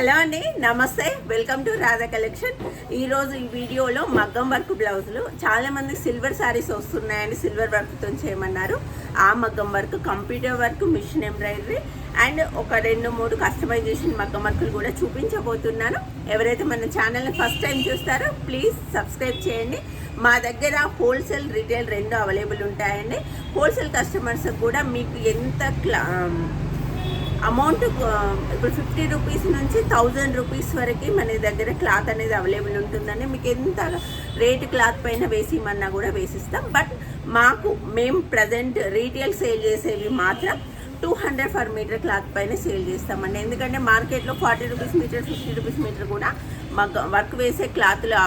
Hello అండి నమస్తే. Welcome to Radha collection ఈరోజు ఈ వీడియోలో మగ్గం వర్క్ బ్లౌజులు. చాలామంది సిల్వర్ శారీస్ వస్తున్నాయని సిల్వర్ వర్క్తో చేయమన్నారు. ఆ మగ్గం work computer work machine embroidery and ఒక రెండు మూడు కస్టమైజేషన్ మగ్గం వర్కులు కూడా చూపించబోతున్నాను. ఎవరైతే మన ఛానల్ని ఫస్ట్ టైం చూస్తారో ప్లీజ్ సబ్స్క్రైబ్ చేయండి. మా దగ్గర హోల్సేల్ రిటైల్ రెండు అవైలబుల్ ఉంటాయండి. హోల్సేల్ కస్టమర్స్ కూడా మీకు ఎంత క్లా అమౌంట్ ఇప్పుడు ఫిఫ్టీ రూపీస్ నుంచి థౌజండ్ రూపీస్ వరకు మన దగ్గర క్లాత్ అనేది అవైలబుల్ ఉంటుందని మీకు ఎంత రేట్ క్లాత్ పైన వేసిమన్నా కూడా వేసిస్తాం. బట్ మాకు మేము ప్రజెంట్ రీటైల్ సేల్ చేసేవి మాత్రం two hundred for metre cloth పైన సేల్ చేస్తామండి. ఎందుకంటే మార్కెట్లో forty rupees metre fifty rupees metre కూడా మాకు వర్క్ వేసే క్లాత్లు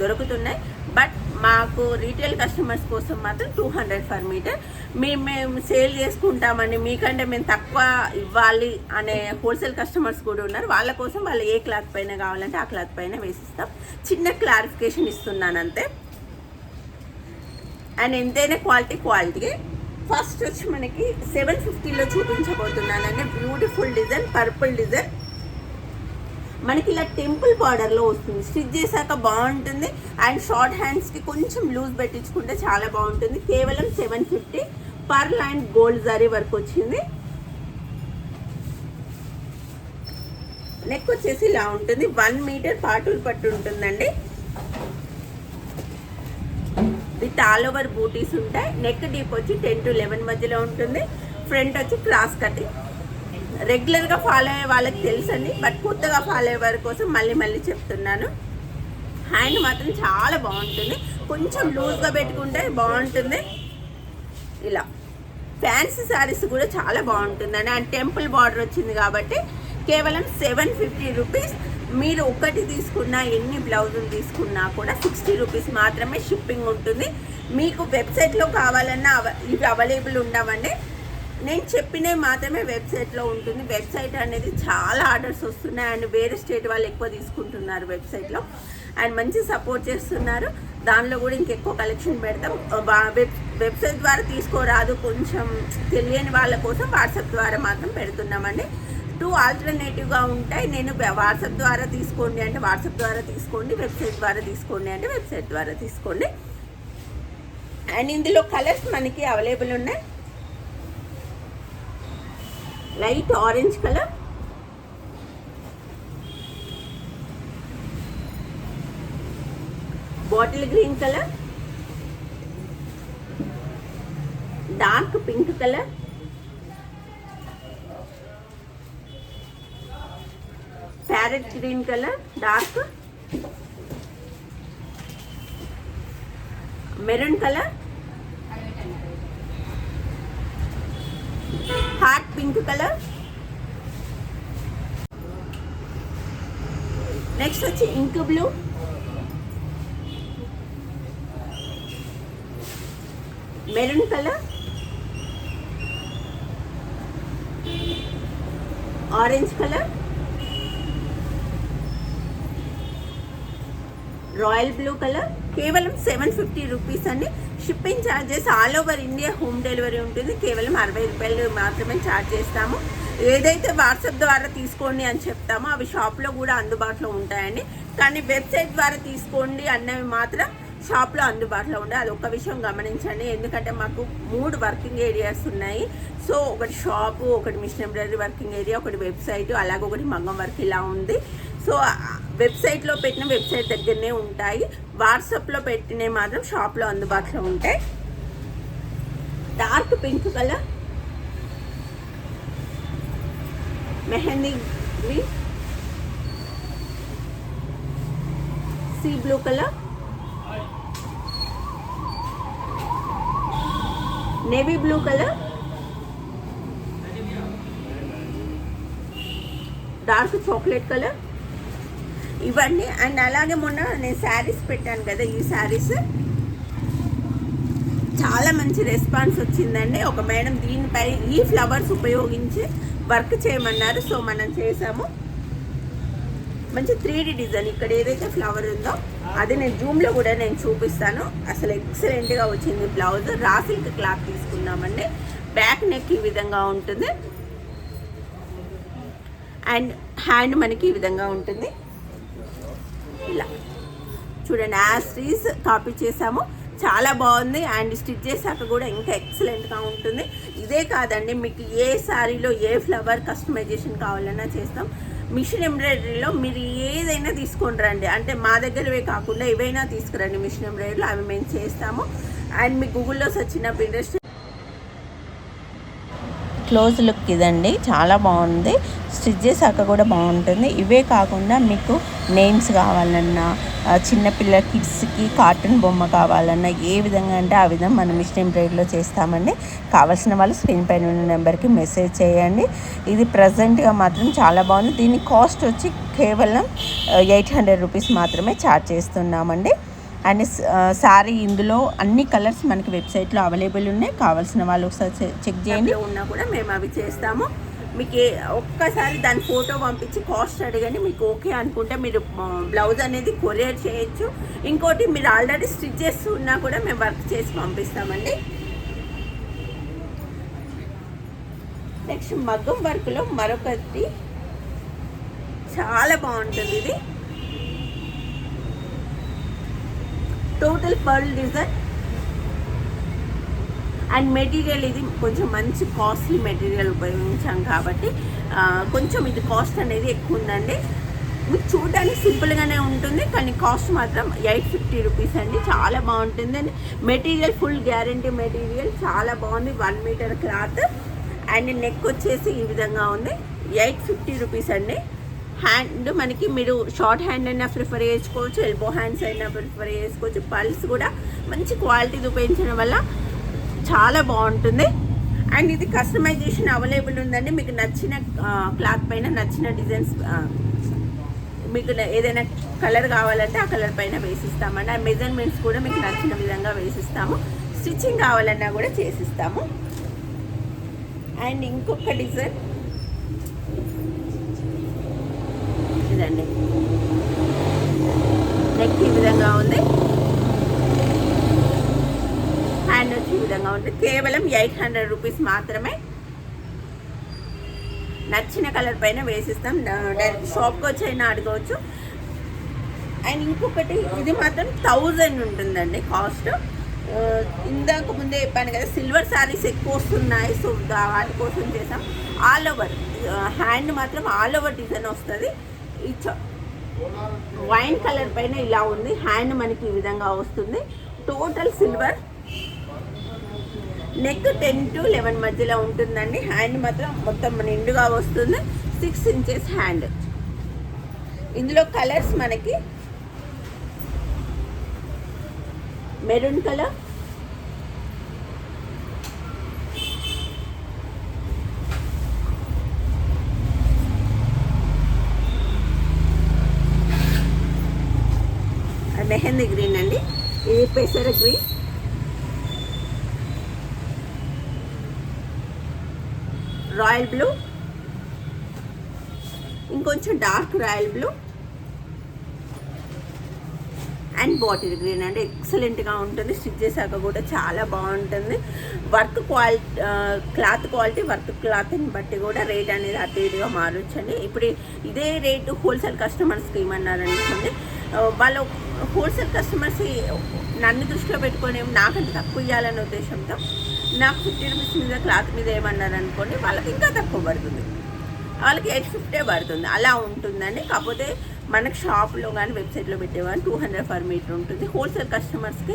దొరుకుతున్నాయి. బట్ మాకు రీటైల్ కస్టమర్స్ కోసం మాత్రం టూ హండ్రెడ్ ఫర్ మీటర్ మేము మేము సేల్ చేసుకుంటామని మీకంటే మేము తక్కువ ఇవ్వాలి అనే హోల్సేల్ కస్టమర్స్ కూడా ఉన్నారు. వాళ్ళ కోసం వాళ్ళు ఏ క్లాత్ పైన కావాలంటే ఆ క్లాత్ పైన వేసిస్తాం. చిన్న క్లారిఫికేషన్ ఇస్తున్నాను అంతే. అండ్ ఎంతైనా క్వాలిటీ క్వాలిటీ ఫస్ట్ వచ్చి మనకి సెవెన్ ఫిఫ్టీలో చూపించబోతున్నానండి. బ్యూటిఫుల్ డిజైన్ పర్పుల్ డిజైన్ మనకి ఇలా టెంపుల్ బార్డర్లో వస్తుంది. స్టిచ్ చేశాక బాగుంటుంది. అండ్ షార్ట్ హ్యాండ్స్కి కొంచెం లూజ్ పెట్టించుకుంటే చాలా బాగుంటుంది. కేవలం seven fifty per land gold zari వరకు వచ్చింది. నెక్ వచ్చేసి ఇలా ఉంటుంది. వన్ మీటర్ పాటులు పట్టు ఉంటుందండి. విత్ ఆల్ ఓవర్ బూటీస్ ఉంటాయి. నెక్ డీప్ వచ్చి టెన్ టు లెవెన్ మధ్యలో ఉంటుంది. ఫ్రంట్ వచ్చి క్రాస్ కటింగ్. రెగ్యులర్గా ఫాలో అయ్యే వాళ్ళకి తెలుసండి. బట్ కొత్తగా ఫాలో అయ్యే వారి కోసం మళ్ళీ మళ్ళీ చెప్తున్నాను. హ్యాండ్ మాత్రం చాలా బాగుంటుంది. కొంచెం లూజ్గా పెట్టుకుంటే బాగుంటుంది. ఇలా. ఫ్యాన్సీ శారీస్ కూడా చాలా బాగుంటుందండి. అండ్ టెంపుల్ బార్డర్ వచ్చింది కాబట్టి కేవలం సెవెన్ ఫిఫ్టీ రూపీస్. మీరు ఒకటి తీసుకున్నా ఎన్ని బ్లౌజులు తీసుకున్నా కూడా సిక్స్టీ రూపీస్ మాత్రమే షిప్పింగ్ ఉంటుంది. మీకు వెబ్సైట్లో కావాలన్నా ఇవి అవైలబుల్ ఉండవండి. నేను చెప్పినవి మాత్రమే వెబ్సైట్లో ఉంటుంది. వెబ్సైట్ అనేది చాలా ఆర్డర్స్ వస్తున్నాయి. అండ్ వేరే స్టేట్ వాళ్ళు ఎక్కువ తీసుకుంటున్నారు వెబ్సైట్లో. అండ్ మంచి సపోర్ట్ చేస్తున్నారు. దానిలో కూడా ఇంకెక్కువ కలెక్షన్ పెడతాం. వెబ్ వెబ్సైట్ ద్వారా తీసుకోరాదు. కొంచెం తెలియని వాళ్ళ కోసం వాట్సాప్ ద్వారా మాత్రం పెడుతున్నామండి. టూ ఆల్టర్నేటివ్గా ఉంటాయి. నేను వాట్సాప్ ద్వారా తీసుకోండి అంటే వాట్సాప్ ద్వారా తీసుకోండి. వెబ్సైట్ ద్వారా తీసుకోండి అంటే వెబ్సైట్ ద్వారా తీసుకోండి. అండ్ ఇందులో కలర్స్ మనకి అవైలబుల్ ఉన్నాయి. Light orange colour bottle green colour dark pink colour parrot green colour dark maroon colour heart pink colour. Next వచ్చి ink blue. Maroon colour. Orange colour. Royal blue colour. కేవలం seven fifty rupees అండి. Shipping charges all over India home delivery ఉంటుంది. కేవలం అరవై రూపాయలు మాత్రమే charge చేస్తాము. ఏదైతే వాట్సాప్ ద్వారా తీసుకోండి అని చెప్తామో అవి షాప్లో కూడా అందుబాటులో ఉంటాయండి. కానీ వెబ్సైట్ ద్వారా తీసుకోండి అన్నవి మాత్రం షాప్లో అందుబాటులో ఉండే అది ఒక విషయం గమనించండి. ఎందుకంటే మాకు మూడు వర్కింగ్ ఏరియాస్ ఉన్నాయి. సో ఒకటి షాపు ఒకటి మిషన్ ఎంబ్రాయిడరీ వర్కింగ్ ఏరియా ఒకటి వెబ్సైట్ అలాగే ఒకటి మంగం వర్క్ ఇలా ఉంది. సో వెబ్సైట్లో పెట్టిన వెబ్సైట్ దగ్గరనే ఉంటాయి. వాట్సాప్లో పెట్టినవి మాత్రం షాప్లో అందుబాటులో ఉంటాయి. Dark pink colour. Mehndi green sea blue colour. Navy blue colour. Dark chocolate colour. ఇవన్నీ అండ్ అలాగే మొన్న నేను శారీస్ పెట్టాను కదా ఈ శారీస్. చాలా మంచి రెస్పాన్స్ వచ్చిందండి. ఒక మేడం దీనిపై ఈ ఫ్లవర్స్ ఉపయోగించి వర్క్ చేయమన్నారు. సో మనం చేసాము. మంచి త్రీ డిజైన్. ఇక్కడ ఏదైతే ఫ్లవర్ ఉందో అది నేను జూమ్లో కూడా నేను చూపిస్తాను. అసలు ఎక్సలెంట్గా వచ్చింది బ్లౌజ్. రాసిల్క్ క్లాత్ తీసుకున్నామండి బ్యాక్ నెక్ ఈ విధంగా ఉంటుంది. అండ్ హ్యాండ్ మనకి ఈ విధంగా ఉంటుంది. ఇలా. చూడండి యాస్ట్రీస్ కాపీ చేసాము చాలా బాగుంది. అండ్ స్టిచ్ చేశాక కూడా ఇంకా ఎక్సలెంట్గా ఉంటుంది. ఇదే కాదండి మీకు ఏ శారీలో ఏ ఫ్లవర్ కస్టమైజేషన్ కావాలన్నా చేస్తాం. మిషన్ ఎంబ్రాయిడరీలో మీరు ఏదైనా తీసుకొని రండి. అంటే మా దగ్గరవే కాకుండా ఏవైనా తీసుకురండి. మిషన్ ఎంబ్రాయిడరీలో అవి మేము చేస్తాము. అండ్ మీ గూగుల్లో వచ్చిన ఇంట్రెస్ట్ క్లోజ్ లుక్ ఇదండి. చాలా బాగుంది. స్టిచ్ చేశాక కూడా బాగుంటుంది. ఇవే కాకుండా మీకు నేమ్స్ కావాలన్నా చిన్నపిల్ల కిడ్స్కి కార్టూన్ బొమ్మ కావాలన్నా ఏ విధంగా అంటే ఆ విధంగా మనం మిషన్ ఎంబ్రాయిడరీలో చేస్తామండి. కావాల్సిన వాళ్ళు స్క్రీన్ పైన ఉన్న నెంబర్కి మెసేజ్ చేయండి. ఇది ప్రజెంట్గా మాత్రం చాలా బాగుంది. దీని కాస్ట్ వచ్చి కేవలం ఎయిట్ హండ్రెడ్ రూపీస్ మాత్రమే ఛార్జ్ చేస్తున్నామండి. అండ్ శారీ ఇందులో అన్ని కలర్స్ మనకి వెబ్సైట్లో అవైలబుల్ ఉన్నాయి. కావాల్సిన వాళ్ళు ఒకసారి చెక్ చేయండి. ఉన్నా కూడా మేము అవి చేస్తాము. మీకు ఒక్కసారి దాని ఫోటో పంపించి కాస్ట్ అడగండి. మీకు ఓకే అనుకుంటే మీరు బ్లౌజ్ అనేది కొరియర్ చేయొచ్చు. ఇంకోటి మీరు ఆల్రెడీ స్టిచ్ చేస్తున్నా కూడా మేము వర్క్ చేసి పంపిస్తామండి. నెక్స్ట్ మగ్గం వర్క్లో మరొకటి. చాలా బాగుంటుంది ఇది. Total pearl design and material ఇది కొంచెం మంచి కాస్ట్లీ మెటీరియల్ ఉపయోగించాం కాబట్టి కొంచెం ఇది కాస్ట్ అనేది ఎక్కువ ఉందండి. మీకు చూడడానికి సింపుల్గానే ఉంటుంది కానీ కాస్ట్ మాత్రం ఎయిట్ ఫిఫ్టీ రూపీస్ అండి. చాలా బాగుంటుంది. And material full guarantee material చాలా బాగుంది. One metre cloth. And neck వచ్చేసి ఈ విధంగా ఉంది. ఎయిట్ ఫిఫ్టీ రూపీస్ అండి. హ్యాండ్ మనకి మీరు షార్ట్ హ్యాండ్ అయినా ప్రిఫర్ చేసుకోవచ్చు ఎల్బో హ్యాండ్స్ అయినా ప్రిఫర్ చేసుకోవచ్చు. పల్స్ కూడా మంచి క్వాలిటీది ఉపయోగించడం వల్ల చాలా బాగుంటుంది. అండ్ ఇది కస్టమైజేషన్ అవైలబుల్ ఉందండి. మీకు నచ్చిన క్లాత్ పైన నచ్చిన డిజైన్స్ మీకు ఏదైనా కలర్ కావాలంటే ఆ కలర్ పైన వేసిస్తామండి. ఆ మెజర్మెంట్స్ కూడా మీకు నచ్చిన విధంగా వేసిస్తాము. స్టిచ్చింగ్ కావాలన్నా కూడా చేసిస్తాము. అండ్ ఇంకొక డిజైన్ ఇదండి నెక్ ఈ విధంగా ఉంది. హ్యాండ్ వచ్చి ఈ విధంగా ఉంటుంది కేవలం ఎయిట్ హండ్రెడ్ రూపీస్ మాత్రమే. నచ్చిన కలర్ పైన వేసిస్తాం. డైరెక్ట్ షాప్కి వచ్చి అయినా అడగవచ్చు. అండ్ ఇంకొకటి ఇది మాత్రం థౌజండ్ ఉంటుందండి కాస్ట్. ఇందాక ముందే చెప్పాను కదా సిల్వర్ శారీస్ ఎక్కువ వస్తున్నాయి. సో వాటి కోసం చేసాం. ఆల్ ఓవర్ హ్యాండ్ మాత్రం ఆల్ ఓవర్ డిజైన్ వస్తుంది. వైన్ కలర్ పైన ఇలా ఉంది. హ్యాండ్ మనకి ఈ విధంగా వస్తుంది. Total silver neck ten to eleven మధ్యలో ఉంటుందండి. హ్యాండ్ మాత్రం మొత్తం నిండుగా వస్తుంది. సిక్స్ ఇంచెస్ హ్యాండ్ ఇందులో కలర్స్ మనకి మెరూన్ కలర్ మెహందీ గ్రీన్ అండి ఇది పెసర గ్రీన్. Royal blue. ఇంకొంచెం dark royal blue. And bottle green అండి. ఎక్సలెంట్గా ఉంటుంది. స్టిచ్ చేశాక కూడా చాలా బాగుంటుంది. Work quality cloth quality work క్లాత్ని బట్టి కూడా రేట్ అనేది అటు ఇటుగా మారొచ్చండి. ఇప్పుడు ఇదే రేటు హోల్సేల్ కస్టమర్స్కి ఇవ్వమన్నారనుకోండి వాళ్ళు హోల్సేల్ కస్టమర్స్ నన్ను దృష్టిలో పెట్టుకొని నాకంటే తక్కువ ఇవ్వాలనే ఉద్దేశంతో నాకు ఫిఫ్టీ రూపీస్ మీద క్లాత్ మీద ఏమన్నారు అనుకోండి వాళ్ళకి ఇంకా తక్కువ పడుతుంది. వాళ్ళకి ఎయిట్ ఫిఫ్టీ పడుతుంది. అలా ఉంటుందండి. కాకపోతే మనకు షాప్లో కానీ వెబ్సైట్లో పెట్టేవాళ్ళు టూ హండ్రెడ్ పర్ మీటర్ ఉంటుంది. హోల్సేల్ కస్టమర్స్కి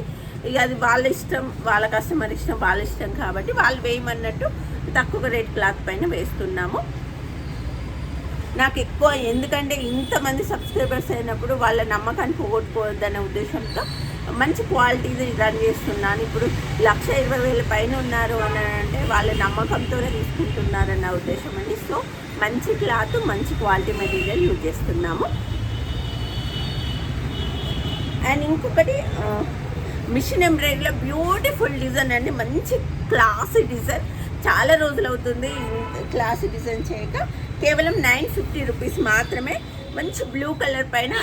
ఇక అది వాళ్ళ ఇష్టం వాళ్ళ కస్టమర్ ఇష్టం వాళ్ళ ఇష్టం కాబట్టి వాళ్ళు వేయమన్నట్టు తక్కువ రేట్ క్లాత్ పైన వేస్తున్నాము. నాకు ఎక్కువ ఎందుకంటే ఇంతమంది సబ్స్క్రైబర్స్ అయినప్పుడు వాళ్ళ నమ్మకాన్ని పోగొట్టుకోవద్దనే ఉద్దేశంతో మంచి క్వాలిటీది రన్ చేస్తున్నాను. ఇప్పుడు లక్ష ఇరవై వేల పైన ఉన్నారు అని అంటే వాళ్ళ నమ్మకంతోనే తీసుకుంటున్నారన్న ఉద్దేశం అండి. సో మంచి క్లాత్ మంచి క్వాలిటీ మెటీరియల్ యూజ్ చేస్తున్నాము. అండ్ ఇంకొకటి మిషన్ ఎంబ్రాయిడరీలో బ్యూటిఫుల్ డిజైన్ అండి. మంచి క్లాసీ డిజైన్. చాలా రోజులు అవుతుంది క్లాసీ డిజైన్ చేయక. కేవలం నైన్ ఫిఫ్టీ రూపీస్ మాత్రమే మంచి బ్లూ కలర్ పైన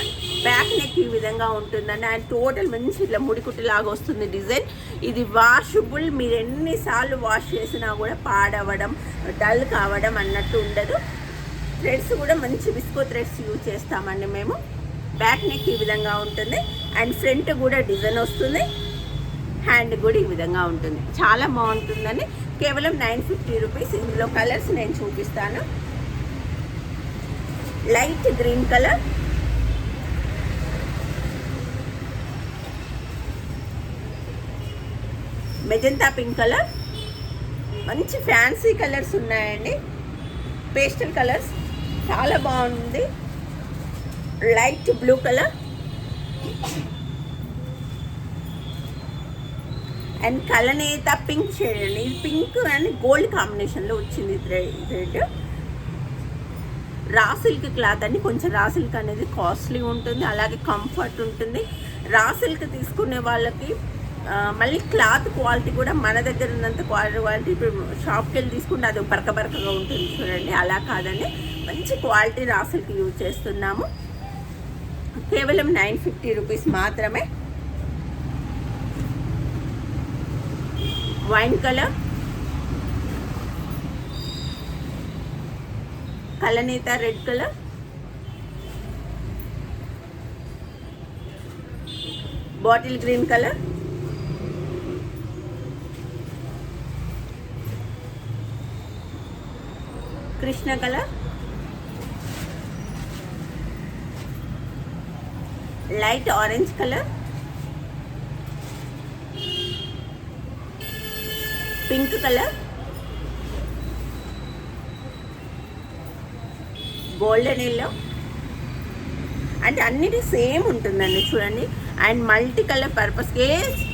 బ్యాక్ నెక్ ఈ విధంగా ఉంటుందండి. అండ్ టోటల్ మంచి ఇట్లా ముడికుట్టులాగా వస్తుంది డిజైన్. ఇది వాషబుల్ మీరు ఎన్నిసార్లు వాష్ చేసినా కూడా పాడవడం డల్ కావడం అన్నట్టు ఉండదు. థ్రెడ్స్ కూడా మంచి బిస్కో థ్రెడ్స్ యూజ్ చేస్తామండి మేము. బ్యాక్ నెక్ ఈ విధంగా ఉంటుంది. అండ్ ఫ్రంట్ కూడా డిజైన్ వస్తుంది. హ్యాండ్ కూడా ఈ విధంగా ఉంటుంది. చాలా బాగుంటుందని కేవలం నైన్ ఫిఫ్టీ రూపీస్. ఇందులో కలర్స్ నేను చూపిస్తాను. Light green colour. Magenta pink colour. మంచి ఫ్యాన్సీ కలర్స్ ఉన్నాయండి. Pastel colours. చాలా బాగుంది. Light blue colour. అండ్ కలనేత పింక్ షేడ్ అండి. ఇది పింక్ అండ్ గోల్డ్ కాంబినేషన్లో వచ్చింది థ్రెడ్. రా సిల్క్ క్లాత్ అండి. కొంచెం రా సిల్క్ అనేది కాస్ట్లీ ఉంటుంది అలాగే కంఫర్ట్ ఉంటుంది. రా సిల్క్ తీసుకునే వాళ్ళకి మళ్ళీ క్లాత్ క్వాలిటీ కూడా మన దగ్గర ఉన్నంత క్వాలిటీ క్వాలిటీ ఇప్పుడు షాప్కి వెళ్ళి తీసుకుంటే అది బరక బరకగా ఉంటుంది చూడండి. అలా కాదండి. మంచి క్వాలిటీ రా సిల్క్ యూజ్ చేస్తున్నాము. కేవలం నైన్ ఫిఫ్టీ రూపీస్ మాత్రమే. Wine colour కలనేత red colour. Bottle green colour. Krishna colour. Light orange colour. Pink colour. Golden yellow. అంటే అన్నిటి సేమ్ ఉంటుందండి చూడండి. అండ్ మల్టీ కలర్ పర్పస్కే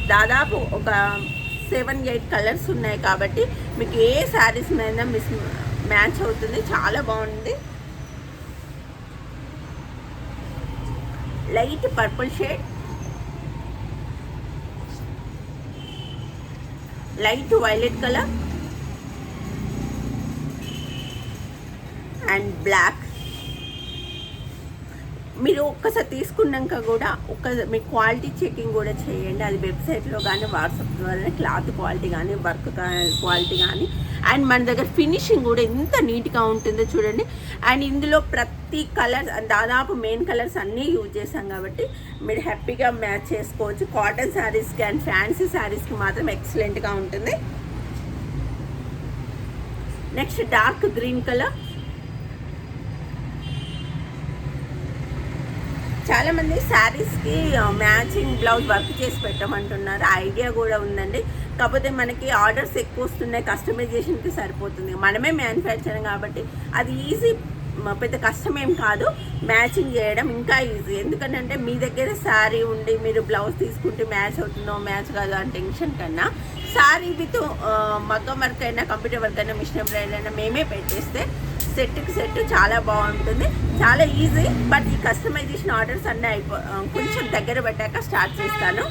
దాదాపు ఒక సెవెన్ ఎయిట్ కలర్స్ ఉన్నాయి కాబట్టి మీకు ఏ శారీస్ మీద మిస్ మ్యాచ్ అవుతుంది చాలా బాగుంది. Light purple shade. Light violet colour. And black మీరు ఒక్కసారి తీసుకున్నాక కూడా ఒక మీ క్వాలిటీ చెకింగ్ కూడా చేయండి. అది వెబ్సైట్లో కానీ వాట్సాప్ ద్వారా క్లాత్ క్వాలిటీ కానీ వర్క్ క్వాలిటీ కానీ అండ్ మన దగ్గర ఫినిషింగ్ కూడా ఎంత నీట్గా ఉంటుందో చూడండి. అండ్ ఇందులో ప్రతి కలర్ దాదాపు మెయిన్ కలర్స్ అన్నీ యూజ్ చేసాం కాబట్టి మీరు హ్యాపీగా మ్యాచ్ చేసుకోవచ్చు. కాటన్ శారీస్కి అండ్ ఫ్యాన్సీ శారీస్కి మాత్రం ఎక్సలెంట్గా ఉంటుంది. Next dark green colour. చాలామంది శారీస్కి మ్యాచింగ్ బ్లౌజ్ వర్క్ చేసి పెట్టమంటున్నారు. ఐడియా కూడా ఉందండి. కాకపోతే మనకి ఆర్డర్స్ ఎక్కువ వస్తున్నాయి కస్టమైజేషన్కి సరిపోతుంది. మనమే మ్యానుఫ్యాక్చర్ కాబట్టి అది ఈజీ పెద్ద కష్టం ఏం కాదు. మ్యాచింగ్ చేయడం ఇంకా ఈజీ ఎందుకంటే మీ దగ్గర శారీ ఉండి మీరు బ్లౌజ్ తీసుకుంటే మ్యాచ్ అవుతుందో మ్యాచ్ కాదు అని టెన్షన్ కన్నా శారీ విత్ మగ్గం వర్క్ అయినా కంప్యూటర్ వర్క్ అయినా మిషన్ ఎంబ్రాయిడరీ అయినా మేమే పెట్టేస్తే సెట్కి సెట్ చాలా బాగుంటుంది. చాలా ఈజీ బట్ ఈ కస్టమైజేషన్ ఆర్డర్స్ అన్నీ అయిపో కొంచెం దగ్గర పెట్టాక స్టార్ట్ చేస్తాను.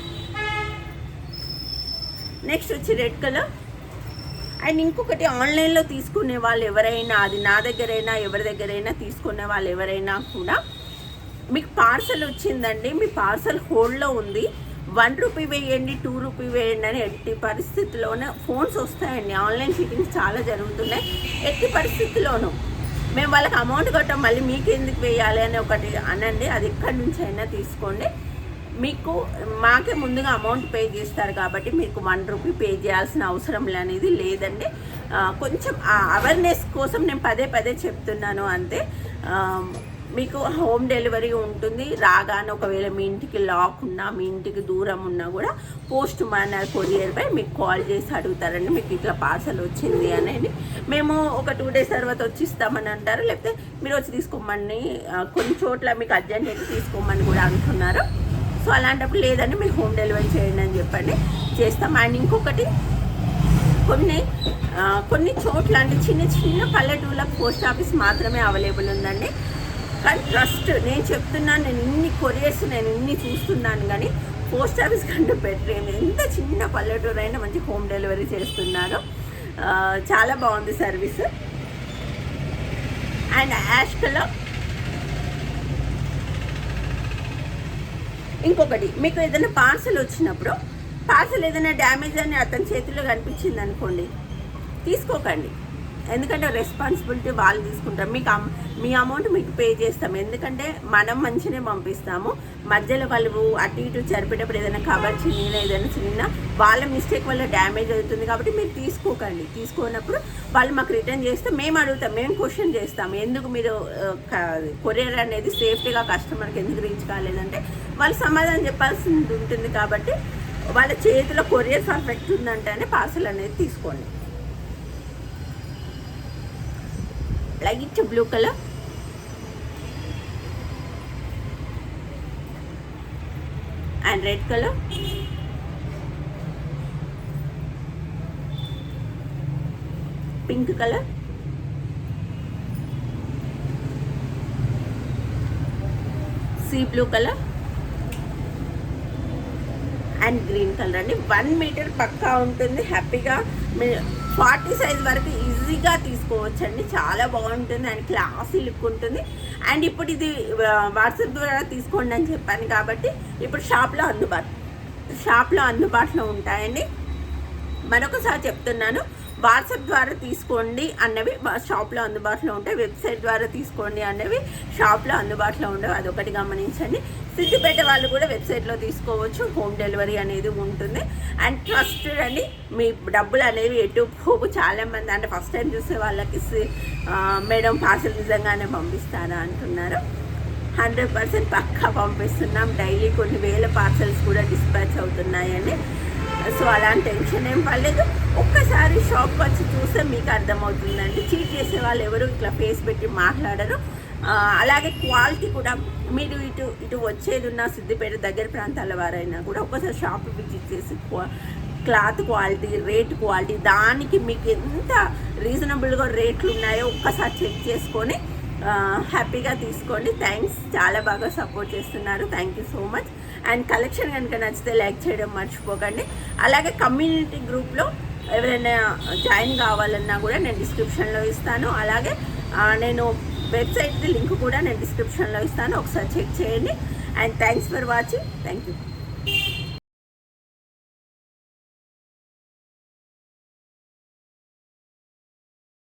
నెక్స్ట్ వచ్చి రెడ్ కలర్. అండ్ ఇంకొకటి ఆన్లైన్లో తీసుకునే వాళ్ళు ఎవరైనా అది నా దగ్గరైనా ఎవరి దగ్గరైనా తీసుకునే వాళ్ళు ఎవరైనా కూడా మీకు పార్సల్ వచ్చిందండి మీ పార్సల్ హోల్డ్లో ఉంది. వన్ రూపీ వేయండి టూ రూపీ వేయండి అని ఎట్టి పరిస్థితిలోనే ఫోన్స్ వస్తాయండి. ఆన్లైన్ షీటింగ్స్ చాలా జరుగుతున్నాయి. ఎట్టి పరిస్థితిలోనూ మేము వాళ్ళకి అమౌంట్ కట్టాం మళ్ళీ మీకు ఎందుకు వేయాలి అని ఒకటి అనండి. అది ఎక్కడి నుంచి అయినా తీసుకోండి. మీకు మాకే ముందుగా అమౌంట్ పే చేస్తారు కాబట్టి మీకు వన్ రూపీ పే చేయాల్సిన అవసరం అనేది లేదండి. ఆ, కొంచెం అవేర్నెస్ కోసం నేను పదే పదే చెప్తున్నాను అంతే. మీకు హోమ్ డెలివరీ ఉంటుంది. రాగానే ఒకవేళ మీ ఇంటికి లాక్ ఉన్నా మీ ఇంటికి దూరం ఉన్నా కూడా పోస్ట్ మ్యాన్ కొరియర్ పై మీకు కాల్ చేసి అడుగుతారండి. మీకు ఇట్లా పార్సల్ వచ్చింది అనేది మేము ఒక టూ డేస్ తర్వాత వచ్చి ఇస్తామని అంటారు. లేకపోతే మీరు వచ్చి తీసుకోమని కొన్ని చోట్ల మీకు అర్జెంట్ అయితే తీసుకోమని కూడా అంటున్నారు. సో అలాంటప్పుడు లేదండి మీరు హోమ్ డెలివరీ చేయండి అని చెప్పండి. చేస్తాం. అండ్ ఇంకొకటి కొన్ని కొన్ని చోట్ల అంటే చిన్న చిన్న పల్లెటూళ్ళకి పోస్ట్ ఆఫీస్ మాత్రమే అవైలబుల్ ఉందండి. కానీ ట్రస్ట్ నేను చెప్తున్నాను నేను ఇన్ని కొరియర్స్ నేను ఇన్ని చూస్తున్నాను కానీ పోస్ట్ ఆఫీస్ కంటే బెటర్ ఏమి ఎంత చిన్న పల్లెటూరు అయినా మంచి హోమ్ డెలివరీ చేస్తున్నారు. చాలా బాగుంది సర్వీస్ అండ్ యాష్ కలర్ ఇంకొకటి మీకు ఏదైనా పార్సల్ వచ్చినప్పుడు పార్సల్ ఏదైనా డ్యామేజ్ అని అతని చేతిలో కనిపించింది అనుకోండి తీసుకోకండి. ఎందుకంటే రెస్పాన్సిబిలిటీ వాళ్ళు తీసుకుంటారు. మీకు అమ్- మీ అమౌంట్ మీకు పే చేస్తాం ఎందుకంటే మనం మంచినే పంపిస్తాము. మధ్యలో వాళ్ళు అటు ఇటు జరిపేటప్పుడు ఏదైనా కవర్ చిన్న ఏదైనా చిన్న వాళ్ళ మిస్టేక్ వల్ల డ్యామేజ్ అవుతుంది కాబట్టి మీరు తీసుకోకండి. తీసుకున్నప్పుడు వాళ్ళు మాకు రిటర్న్ చేస్తే మేము అడుగుతాం మేము క్వశ్చన్ చేస్తాం ఎందుకు మీరు కొరియర్ అనేది సేఫ్టీగా కస్టమర్కి ఎందుకు రీచ్ కాలేదంటే వాళ్ళు సమాధానం చెప్పాల్సి ఉంటుంది కాబట్టి వాళ్ళ చేతిలో కొరియర్ పర్ఫెక్ట్ ఉందంటేనే పార్సల్ అనేది తీసుకోండి. Light blue colour. And red colour. Pink colour. Sea blue colour. And green colour అండి. వన్ మీటర్ పక్కా ఉంటుంది. హ్యాపీగా ఫార్టీ సైజ్ వరకు ఈజీగా తీసుకోవచ్చండి. చాలా బాగుంటుంది. అండ్ క్లాసీ లుక్ ఉంటుంది. అండ్ ఇప్పుడు ఇది వాట్సాప్ ద్వారా తీసుకోండి అని చెప్పాను కాబట్టి ఇప్పుడు షాప్లో అందుబాటు షాప్లో అందుబాటులో ఉంటాయండి. మరొకసారి చెప్తున్నాను. వాట్సాప్ ద్వారా తీసుకోండి అన్నవి షాప్లో అందుబాటులో ఉంటాయి. వెబ్సైట్ ద్వారా తీసుకోండి అన్నవి షాప్లో అందుబాటులో ఉండవు. అదొకటి గమనించండి. సిద్దిపేట వాళ్ళు కూడా వెబ్సైట్లో తీసుకోవచ్చు హోమ్ డెలివరీ అనేది ఉంటుంది. అండ్ ట్రస్టెడ్ అండి మీ డబ్బులు అనేవి ఎటు పోపు చాలామంది అంటే ఫస్ట్ టైం చూసే వాళ్ళకి మేడం పార్సల్ నిజంగానే పంపిస్తారా అంటున్నారు. హండ్రెడ్ పర్సెంట్ పక్కా పంపిస్తున్నాం. డైలీ కొన్ని వేల పార్సల్స్ కూడా డిస్పాచ్ అవుతున్నాయండి. సో అలాంటి టెన్షన్ ఏం పర్లేదు ఒక్కసారి షాప్ వచ్చి చూస్తే మీకు అర్థమవుతుందండి. చీట్ చేసే వాళ్ళు ఎవరు ఇట్లా ఫేస్ పెట్టి మాట్లాడరు. అలాగే క్వాలిటీ కూడా మీరు ఇటు ఇటు వచ్చేది ఉన్న సిద్దిపేట దగ్గర ప్రాంతాల వారైనా కూడా ఒక్కసారి షాప్ విజిట్ చేసి క్లాత్ క్వాలిటీ రేట్ క్వాలిటీ దానికి మీకు ఎంత రీజనబుల్గా రేట్లు ఉన్నాయో ఒక్కసారి చెక్ చేసుకొని హ్యాపీగా తీసుకోండి. థ్యాంక్స్. చాలా బాగా సపోర్ట్ చేస్తున్నారు. Thank you so much. And collection కనుక నచ్చితే లైక్ చేయడం మర్చిపోకండి. అలాగే కమ్యూనిటీ గ్రూప్లో ఎవరైనా జాయిన్ కావాలన్నా కూడా నేను డిస్క్రిప్షన్లో ఇస్తాను. అలాగే నేను వెబ్సైట్ది లింక్ కూడా నేను డిస్క్రిప్షన్లో ఇస్తాను. ఒకసారి చెక్ చేయండి. And thanks for watching. Thank you